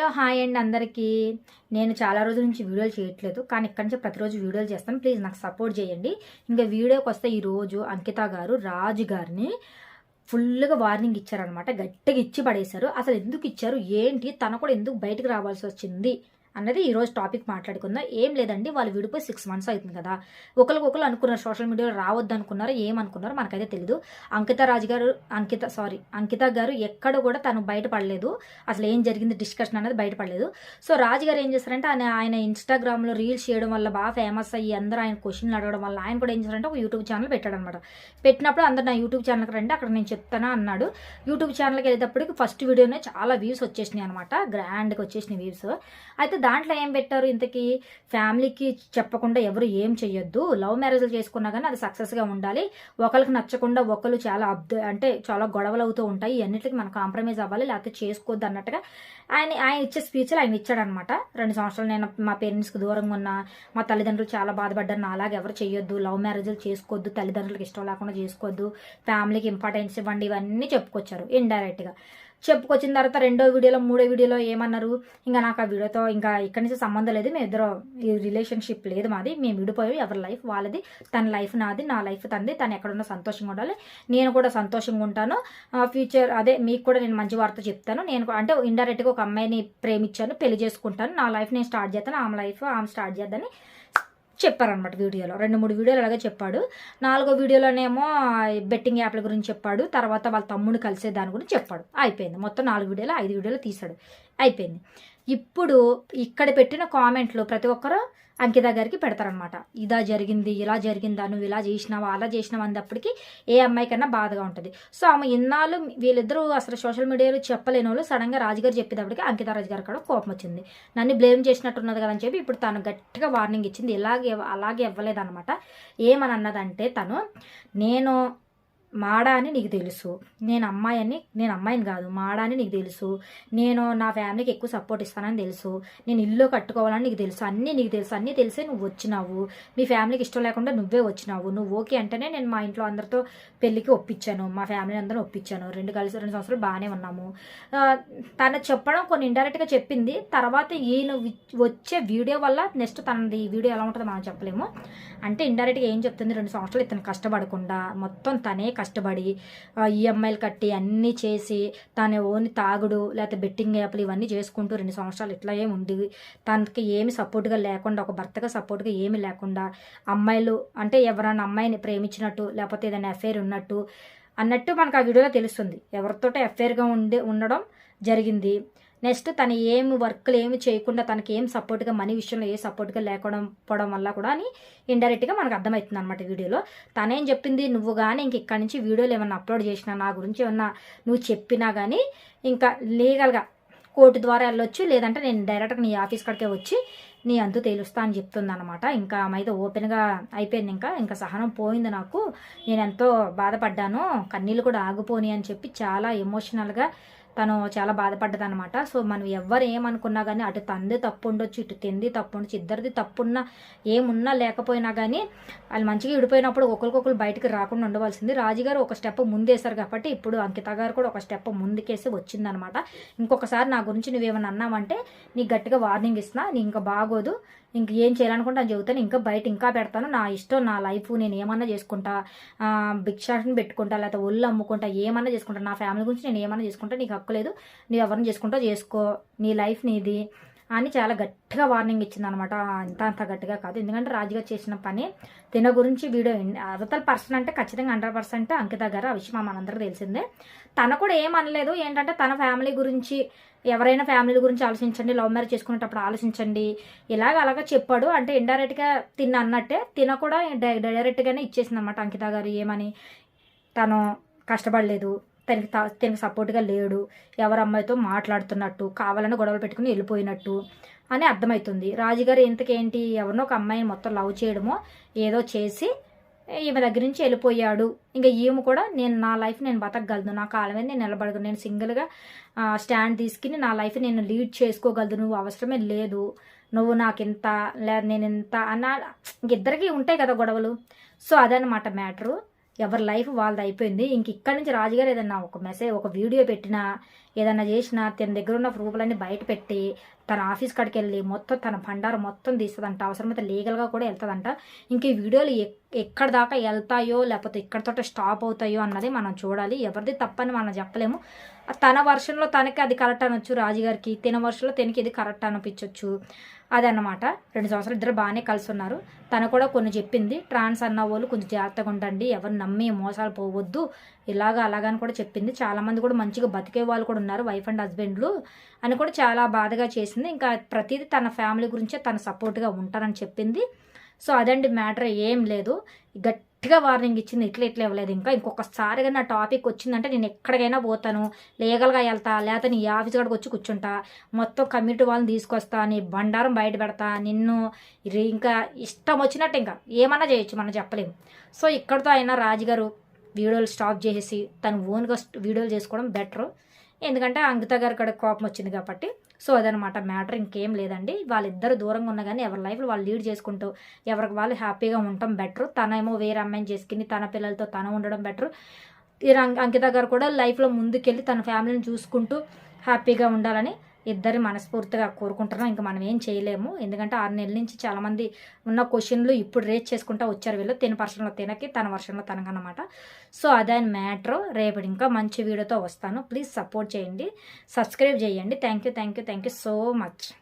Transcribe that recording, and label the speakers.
Speaker 1: Hello hi అండి అందరికీ. నేను చాలా రోజుల నుంచి వీడియోలు చేయట్లేదు కానీ ఇక్కడి నుంచి ప్రతిరోజు వీడియోలు చేస్తాను. ప్లీజ్ నాకు సపోర్ట్ చేయండి. ఇంకా వీడియోకి వస్తే ఈరోజు అంకిత గారు రాజు గారిని ఫుల్గా వార్నింగ్ ఇచ్చారనమాట గట్టిగా ఇచ్చి పడేశారు. అసలు ఎందుకు ఇచ్చారు? ఏంటి? తను కూడా ఎందుకు బయటకు రావాల్సి వచ్చింది? అన్నది ఈరోజు టాపిక్ మాట్లాడుకుందాం. ఏం లేదండి వాళ్ళు విడిపోయి సిక్స్ మంత్స్ అవుతుంది కదా. ఒకరికొకరు అనుకున్నారు సోషల్ మీడియాలో రావద్దు అనుకున్నారు ఏమనుకున్నారో మనకైతే తెలియదు అంకిత రాజు గారు అంకిత సారీ అంకిత గారు ఎక్కడ కూడా తను బయటపడలేదు. అసలు ఏం జరిగింది డిస్కషన్ అనేది బయటపడలేదు. సో రాజు గారు ఏం చేశారంటే ఆయన ఆయన ఇన్స్టాగ్రామ్లో రీల్స్ చేయడం వల్ల బాగా ఫేమస్ అయ్యి అందరూ ఆయన క్వశ్చన్లు అడగడం వల్ల ఆయన కూడా ఏం చేశారంటే ఒక యూట్యూబ్ ఛానల్ పెట్టాడు అనమాట పెట్టినప్పుడు అందరు నా యూట్యూబ్ ఛానల్కి రండి అక్కడ నేను చెప్తానా అన్నాడు. యూట్యూబ్ ఛానల్కి వెళ్ళేటప్పటికి ఫస్ట్ వీడియోనే చాలా వ్యూస్ వచ్చేసినాయి అనమాట. గ్రాండ్గా వచ్చేసినాయి వ్యూస్ అయితే దాంట్లో ఏం పెట్టారు ఇంతకీ? ఫ్యామిలీకి చెప్పకుండా ఎవరు ఏం చెయ్యొద్దు. లవ్ మ్యారేజ్లు చేసుకున్నా కానీ అది సక్సెస్గా ఉండాలి. ఒకరికి నచ్చకుండా ఒకరు చాలా అబ్ద అంటే చాలా గొడవలు అవుతూ ఉంటాయి. ఇవన్నిటికి మనం కాంప్రమైజ్ అవ్వాలి. లేకపోతే చేసుకోవద్దు అన్నట్టుగా ఆయన ఆయన ఇచ్చే స్పీచ్లు ఆయన ఇచ్చాడనమాట రెండు సంవత్సరాలు నేను మా పేరెంట్స్కి దూరంగా ఉన్నా మా తల్లిదండ్రులు చాలా బాధపడ్డారు. అలాగే ఎవరు చేయొద్దు లవ్ మ్యారేజ్లు చేసుకోవద్దు. తల్లిదండ్రులకు ఇష్టం లేకుండా చేసుకోవద్దు. ఫ్యామిలీకి ఇంపార్టెన్స్ ఇవ్వండి. ఇవన్నీ చెప్పుకొచ్చారు. ఇండైరెక్ట్గా. చెప్పుకొచ్చిన తర్వాత రెండో వీడియోలో మూడో వీడియోలో ఏమన్నారు? ఇంకా నాకు ఆ వీడియోతో ఇంకా ఇక్కడి నుంచి సంబంధం లేదు. మేము ఇద్దరు ఈ రిలేషన్షిప్ లేదు మాది. మేము విడిపోయాం. ఎవరి లైఫ్ వాళ్ళది. తన లైఫ్ నాది నా లైఫ్ తనది. తను ఎక్కడున్నా సంతోషంగా ఉండాలి. నేను కూడా సంతోషంగా ఉంటాను. ఫ్యూచర్ అదే మీకు కూడా నేను మంచి వార్త చెప్తాను. నేను అంటే ఇండైరెక్ట్గా ఒక అమ్మాయిని ప్రేమించాను పెళ్ళి చేసుకుంటాను. నా లైఫ్ నేను స్టార్ట్ చేస్తాను. ఆమె లైఫ్ ఆమె స్టార్ట్ చేద్దని చెప్పారనమాట వీడియోలో. రెండు మూడు వీడియోలు అలాగే చెప్పాడు. నాలుగో వీడియోలోనేమో బెట్టింగ్ యాప్ల గురించి చెప్పాడు. తర్వాత వాళ్ళ తమ్ముడు కలిసే దాని గురించి చెప్పాడు. అయిపోయింది. మొత్తం నాలుగు వీడియోలు ఐదు వీడియోలు తీశాడు. అయిపోయింది. ఇప్పుడు ఇక్కడ పెట్టిన కామెంట్లు ప్రతి ఒక్కరు అంకిత గారికి పెడతారనమాట ఇదా జరిగింది ఇలా జరిగిందా నువ్వు ఇలా చేసినావా అలా చేసినావా అన్నప్పటికీ ఏ అమ్మాయికన్నా బాధగా ఉంటుంది. సో ఆమె ఇన్నాళ్ళు వీళ్ళిద్దరూ అసలు సోషల్ మీడియాలో చెప్పలేని వాళ్ళు సడన్గా రాజుగారు చెప్పేటప్పటికి అంకిత రాజు గారు కూడా కోపం వచ్చింది. నన్ను బ్లేమ్ చేసినట్టున్నది కదా అని చెప్పి ఇప్పుడు తను గట్టిగా వార్నింగ్ ఇచ్చింది. ఇలాగే అలాగే ఇవ్వలేదన్నమాట ఏమని అన్నదంటే తను నేను మాడా అని నీకు తెలుసు. నేను అమ్మాయి అని నేను అమ్మాయిని కాదు మాడా అని నీకు తెలుసు. నేను నా ఫ్యామిలీకి ఎక్కువ సపోర్ట్ ఇస్తానని తెలుసు. నేను ఇల్లు కట్టుకోవాలని నీకు తెలుసు. అన్నీ నీకు తెలుసు. అన్నీ తెలిసే నువ్వు వచ్చినావు. మీ ఫ్యామిలీకి ఇష్టం లేకుండా నువ్వే వచ్చినావు. నువ్వు ఓకే అంటేనే నేను మా ఇంట్లో అందరితో పెళ్ళికి ఒప్పించాను. మా ఫ్యామిలీ అందరూ ఒప్పించాను. రెండు కలిసి రెండు సంవత్సరాలు బాగానే ఉన్నాము. తను చెప్పడం కొన్ని ఇండైరెక్ట్గా చెప్పింది. తర్వాత ఈయన వచ్చే వీడియో వల్ల నెక్స్ట్ తనది వీడియో ఎలా ఉంటుందో మనం చెప్పలేము. అంటే ఇండైరెక్ట్గా ఏం చెప్తుంది? రెండు సంవత్సరాలు ఇతను కష్టపడకుండా మొత్తం తనే కష్టపడి ఈఎంఐలు కట్టి అన్నీ చేసి తను ఓన్లీ తాగుడు లేకపోతే బెట్టింగ్ యాప్లు ఇవన్నీ చేసుకుంటూ రెండు సంవత్సరాలు ఇట్లా ఏమి ఉండి తనకి ఏమి సపోర్ట్గా లేకుండా ఒక భర్తగా సపోర్ట్గా ఏమి లేకుండా అమ్మాయిలు అంటే ఎవరైనా అమ్మాయిని ప్రేమించినట్టు లేకపోతే ఏదైనా అఫైర్ ఉన్నట్టు అన్నట్టు మనకు ఆ వీడియోలో తెలుస్తుంది. ఎవరితోటో అఫైర్గా ఉండే ఉండడం జరిగింది. నెక్స్ట్ తను ఏమి వర్క్లు ఏమి చేయకుండా తనకి ఏం సపోర్ట్గా మనీ విషయంలో ఏ సపోర్ట్గా లేకపోవడం పోవడం వల్ల కూడా అని ఇండైరెక్ట్గా మనకు అర్థమవుతుంది అనమాట వీడియోలో. తనేం చెప్పింది? నువ్వు కానీ ఇంక ఇక్కడి నుంచి వీడియోలు ఏమన్నా అప్లోడ్ చేసినా నా గురించి ఏమన్నా నువ్వు చెప్పినా కానీ ఇంకా లీగల్గా కోర్టు ద్వారా వెళ్ళొచ్చు లేదంటే నేను డైరెక్ట్గా నీ ఆఫీస్ కాడికే వచ్చి నీ అంతు తేలుస్తా అని చెప్తుంది అనమాట ఇంకా ఆమె అయితే ఓపెన్గా అయిపోయింది ఇంకా. ఇంకా సహనం పోయింది నాకు. నేను ఎంతో బాధపడ్డాను. కన్నీళ్ళు కూడా ఆగిపోని అని చెప్పి చాలా ఎమోషనల్గా తను చాలా బాధపడ్డది అనమాట సో మనం ఎవరు ఏమనుకున్నా కానీ అటు తంది తప్పు ఉండొచ్చు ఇటు తింది తప్పు ఉండొచ్చు ఇద్దరిది తప్పున్నా ఏమున్నా లేకపోయినా కానీ వాళ్ళు మంచిగా విడిపోయినప్పుడు ఒకరికొకరు బయటకు రాకుండా ఉండవలసింది. రాజుగారు ఒక స్టెప్ ముందేశారు కాబట్టి ఇప్పుడు అంకిత గారు కూడా ఒక స్టెప్ ముందుకేసి వచ్చిందనమాట ఇంకొకసారి నా గురించి నువ్వేమన్నా అన్నావంటే నీకు గట్టిగా వార్నింగ్ ఇస్తున్నా నీ ఇంకా బాగోదు. ఇంక ఏం చేయాలనుకుంటే అని చెబుతాను. ఇంకా బయట ఇంకా పెడతాను. నా ఇష్టం నా లైఫ్ నేను ఏమన్నా చేసుకుంటా ఆ, పెట్టుకుంటా లేకపోతే ఒళ్ళు అమ్ముకుంటా ఏమన్నా చేసుకుంటా. నా ఫ్యామిలీ గురించి నేను ఏమన్నా చేసుకుంటా నీకు హక్కు లేదు. నువ్వు ఎవరిని చేసుకుంటా చేసుకో. నీ లైఫ్ నీది అని చాలా గట్టిగా వార్నింగ్ ఇచ్చింది అనమాట అంత అంత గట్టిగా కాదు. ఎందుకంటే రాజుగారు చేసిన పని తిన గురించి వీడియో అవతల పర్సన్ అంటే ఖచ్చితంగా హండ్రెడ్ పర్సెంట్ అంకిత గారు ఆ విషయం మనందరికీ తెలిసిందే. తన కూడా ఏం అనలేదు. ఏంటంటే తన ఫ్యామిలీ గురించి ఎవరైనా ఫ్యామిలీ గురించి ఆలోచించండి లవ్ మ్యారేజ్ చేసుకునేటప్పుడు ఆలోచించండి. ఇలాగ అలాగ చెప్పాడు. అంటే ఇండైరెక్ట్గా తిన్న అన్నట్టే తిన కూడా డైరెక్ట్గానే ఇచ్చేసింది అనమాట అంకిత గారు. ఏమని? తను కష్టపడలేదు. తనకి తనకి సపోర్ట్గా లేడు. ఎవరి అమ్మాయితో మాట్లాడుతున్నట్టు కావాలని గొడవలు పెట్టుకుని వెళ్ళిపోయినట్టు అని అర్థమవుతుంది. రాజుగారు ఇంతకేంటి? ఎవరినో ఒక అమ్మాయిని మొత్తం లవ్ చేయడమో ఏదో చేసి ఈమె దగ్గర నుంచి వెళ్ళిపోయాడు. ఇంకా ఈమె కూడా నేను నా లైఫ్ నేను బతకగలను నా కాలం మీద నేను నిలబడగలను. నేను సింగిల్గా స్టాండ్ తీసుకుని నా లైఫ్ నేను లీడ్ చేసుకోగలను. నువ్వు అవసరమే లేదు. నువ్వు నాకు ఇంత లేదా నేను ఇంత అన్న ఇంకిద్దరికి ఉంటాయి కదా గొడవలు. సో అదనమాట మ్యాటరు. ఎవరి లైఫ్ వాళ్ళది అయిపోయింది. ఇంక ఇక్కడి నుంచి రాజుగారు ఏదన్నా ఒక మెసేజ్ ఒక వీడియో పెట్టినా ఏదైనా చేసినా తన దగ్గర ఉన్న ప్రూఫ్లన్నీ బయట పెట్టి తన ఆఫీస్ కాడికి వెళ్ళి మొత్తం తన భండారం మొత్తం తీస్తుందంట. అవసరమైతే లీగల్గా కూడా వెళ్తుందంట. ఇంక ఈ వీడియోలు ఎక్- ఎక్కడ దాకా వెళ్తాయో లేకపోతే ఇక్కడతోటే స్టాప్ అవుతాయో అన్నది మనం చూడాలి. ఎవరిది తప్పని మనం చెప్పలేము. తన వర్షన్లో తనకి అది కరెక్ట్ అనొచ్చు రాజుగారికి. తిన వర్షంలో తనకి ఇది కరెక్ట్ అనిపించవచ్చు అదన్నమాట. రెండు సంవత్సరాలు ఇద్దరు బాగానే కలిసి ఉన్నారు తను కూడా కొన్ని చెప్పింది. ట్రాన్స్ అన్న వాళ్ళు కొంచెం జాగ్రత్తగా ఉండండి. ఎవరు నమ్మి మోసాలు పోవద్దు. ఇలాగ అలాగని కూడా చెప్పింది. చాలామంది కూడా మంచిగా బతికే వాళ్ళు కూడా ఉన్నారు. వైఫ్ అండ్ హస్బెండ్లు అని కూడా చాలా బాధగా చేసింది. ఇంకా ప్రతిదీ తన ఫ్యామిలీ గురించే తను సపోర్ట్గా ఉంటారని చెప్పింది. సో అదండి మ్యాటర్. ఏం లేదు. గట్టిగా వార్నింగ్ ఇచ్చింది. ఇట్లా ఇట్లా ఇవ్వలేదు ఇంకా ఇంకొకసారిగా నా టాపిక్ వచ్చిందంటే నేను ఎక్కడికైనా పోతాను. లీగల్గా వెళ్తా లేకపోతే నీ ఆఫీస్ కాడికి వచ్చి కూర్చుంటా. మొత్తం కమ్యూనిటీ వాళ్ళని తీసుకొస్తా నీ బండారం బయట పెడతా నిన్ను ఇంకా ఇష్టం వచ్చినట్టు ఇంకా ఏమన్నా చేయొచ్చు మనం చెప్పలేము. సో ఇక్కడితో అయినా రాజుగారు వీడియోలు స్టాప్ చేసేసి తను ఓన్గా వీడియోలు చేసుకోవడం బెటర్ ఎందుకంటే అంకిత గారి కాడ కోపం వచ్చింది కాబట్టి. సో అదనమాట మ్యాటర్. ఇంకేం లేదండి. వాళ్ళిద్దరు దూరంగా ఉన్నా కానీ ఎవరి లైఫ్లో వాళ్ళు లీడ్ చేసుకుంటూ ఎవరికి వాళ్ళు హ్యాపీగా ఉండటం బెటర్. తనేమో వేరే అమ్మాయిని చేసుకుని తన పిల్లలతో తను ఉండడం బెటర్. అంకిత గారు కూడా లైఫ్లో ముందుకెళ్ళి తన ఫ్యామిలీని చూసుకుంటూ హ్యాపీగా ఉండాలని ఇద్దరు మనస్ఫూర్తిగా కోరుకుంటున్నాం. ఇంకా మనం ఏం చేయలేము. ఎందుకంటే ఆరు నెలల నుంచి చాలామంది ఉన్న క్వశ్చన్లు ఇప్పుడు రేట్ చేసుకుంటా వచ్చారు వీళ్ళు. తిన వర్షంలో తినకి తన వర్షంలో తనకన్నమాట. సో అదే మ్యాటర్ రేపటి ఇంకా మంచి వీడియోతో వస్తాను. ప్లీజ్ సపోర్ట్ చేయండి. సబ్స్క్రైబ్ చేయండి. Thank you thank you thank you so much